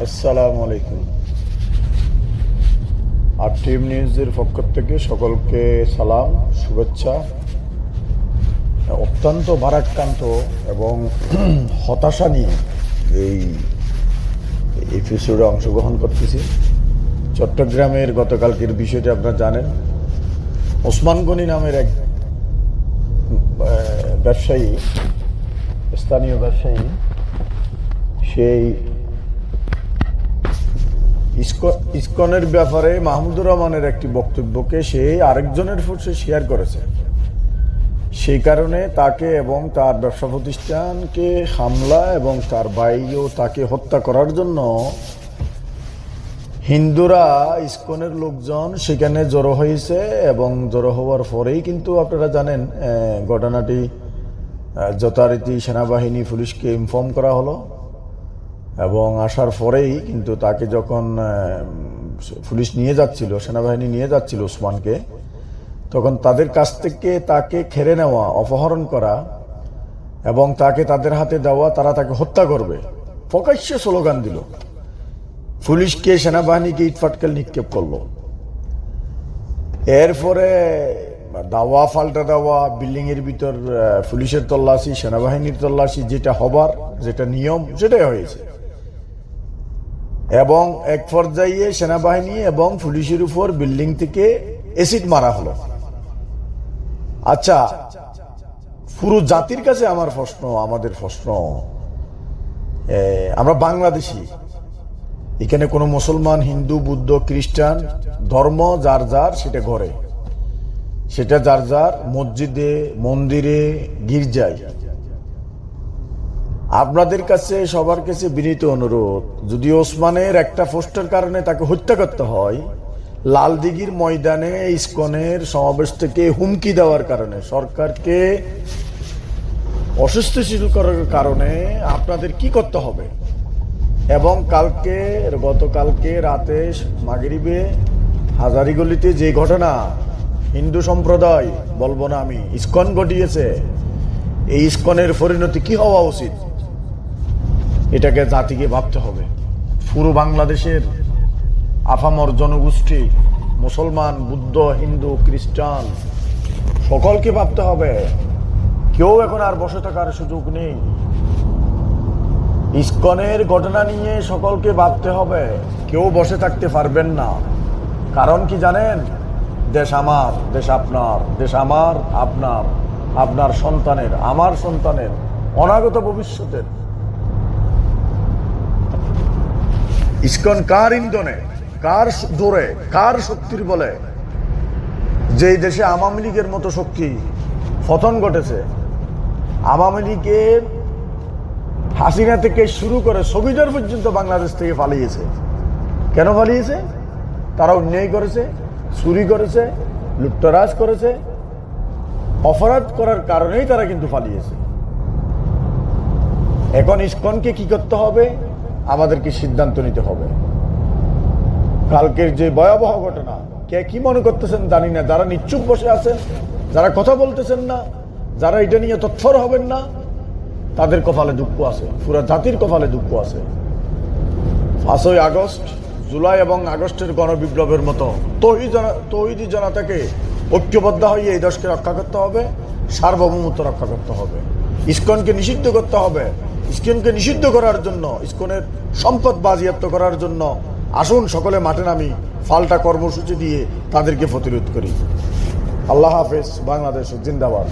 আসসালামু আলাইকুম। আর টিম নিউজের পক্ষ থেকে সকলকে সালাম, শুভেচ্ছা। অত্যন্ত ভারাক্রান্ত এবং হতাশা নিয়ে এই এপিসোডে অংশগ্রহণ করতেছি। চট্টগ্রামের গতকালকের বিষয়টি আপনারা জানেন। ওসমান গনি নামের এক ব্যবসায়ী, স্থানীয় ব্যবসায়ী, সেই ইস্কনের ব্যাপারে মাহমুদুর রহমানের একটি বক্তব্যকে সে আরেকজনের ফোর্সে শেয়ার করেছে। সেই কারণে তাকে এবং তার ব্যবসা প্রতিষ্ঠানকে হামলা এবং তার ভাইও তাকে হত্যা করার জন্য হিন্দুরা, ইস্কনের লোকজন সেখানে জড়ো হয়েছে এবং জড়ো হওয়ার পরেই কিন্তু আপনারা জানেন ঘটনাটি যথারীতি সেনাবাহিনী, পুলিশকে ইনফর্ম করা হলো। এবং আসার পরেই কিন্তু তাকে যখন পুলিশ নিয়ে যাচ্ছিল, সেনাবাহিনী নিয়ে যাচ্ছিল ওসমানকে তখন তাদের কাছ থেকে তাকে খেরে নেওয়া, অপহরণ করা এবং তাকে তাদের হাতে দেওয়া, তারা তাকে হত্যা করবে। প্রকাশ্যে স্লোগান দিল, পুলিশকে, সেনাবাহিনীকে ইটফাটকেল নিক্ষেপ করল। এরপরে দাওয়া ফাল্টা দেওয়া বিল্ডিং এর ভিতর পুলিশের তল্লাশি, সেনাবাহিনীর তল্লাশি, যেটা হবার, যেটা নিয়ম, সেটাই হয়েছে। এবং এক পর্যায়ে সেনাবাহিনী এবং পুলিশের উপর বিল্ডিং থেকে এসিড মারা হলো। আচ্ছা পুরো জাতির কাছে আমার প্রশ্ন, আমাদের প্রশ্ন আমরা বাংলাদেশি। এখানে কোনো মুসলমান, হিন্দু, বুদ্ধ, খ্রিস্টান, ধর্ম যার যার, সেটা ঘরে। সেটা যার যার, মসজিদে, মন্দিরে, গির্জায়। আপনাদের কাছে, সবার কাছে বিনীত অনুরোধ, যদি ওসমানের একটা পোস্টের কারণে তাকে হত্যা করতে হয়, লালদিঘির ময়দানে ইস্কনের সমাবেশ থেকে হুমকি দেওয়ার কারণে, সরকারকে অসুস্থশীল করার কারণে আপনাদের কি করতে হবে? এবং কালকে, গতকালকে রাতে মাগরিবে হাজারিগলিতে যে ঘটনা, হিন্দু সম্প্রদায়, বলব না আমি, ইস্কন ঘটিয়েছে, এই ইস্কনের পরিণতি কি হওয়া উচিত? এটাকে জাতিকে ভাবতে হবে। পুরো বাংলাদেশের আফামর জনগোষ্ঠী, মুসলমান, বুদ্ধ, হিন্দু, খ্রিস্টান, সকলকে ভাবতে হবে। কেউ এখন আর বসে থাকার সুযোগ নেই। ইস্কনের ঘটনা নিয়ে সকলকে ভাবতে হবে। কেউ বসে থাকতে পারবেন না। কারণ কি জানেন? দেশ আমার, দেশ আপনার, দেশ আমার, আপনার আপনার সন্তানের, আমার সন্তানের, অনাগত ভবিষ্যতের ইস্কন কার ইন্ধনে, কার জোরে, কার শক্তির বলে? যেই দেশে আওয়ামী লীগের মতো শক্তি পতন ঘটেছে, আওয়ামী লীগের হাসিনা থেকে শুরু করে ছবিটার পর্যন্ত বাংলাদেশ থেকে পালিয়েছে। কেন পালিয়েছে? তারা অন্যায় করেছে, চুরি করেছে লুট্টরাজ করেছে, অপরাধ করার কারণেই তারা কিন্তু পালিয়েছে। এখন ইস্কনকে কি করতে হবে? আমাদেরকে সিদ্ধান্ত নিতে হবে। কালকের যে ভয়াবহ ঘটনা, কে কি মনে করতেছেন জানি না। যারা নিশ্চুপ বসে আছেন, যারা কথা বলতেছেন না, যারা এটা নিয়ে তৎপর হবেন না, তাদের কপালে দুঃখ আছে। পুরো জাতির কপালে দুঃখ আছে। পাঁচই আগস্ট, জুলাই এবং আগস্টের গণবিপ্লবের মতো তহিদ তহিদি জনতাকে ঐক্যবদ্ধ হয়ে এই দেশকে রক্ষা করতে হবে, সার্বভৌমত্ব রক্ষা করতে হবে। ইস্কনকে নিষিদ্ধ করতে হবে ইস্কনকে নিষিদ্ধ করার জন্য ইস্কনের সম্পদ বাজেয়াপ্ত করার জন্য আসুন সকলে মাঠে নামি, ফাল্টা কর্মসূচি দিয়ে তাদেরকে প্রতিরোধ করি। আল্লাহ হাফেজ, বাংলাদেশ জিন্দাবাদ।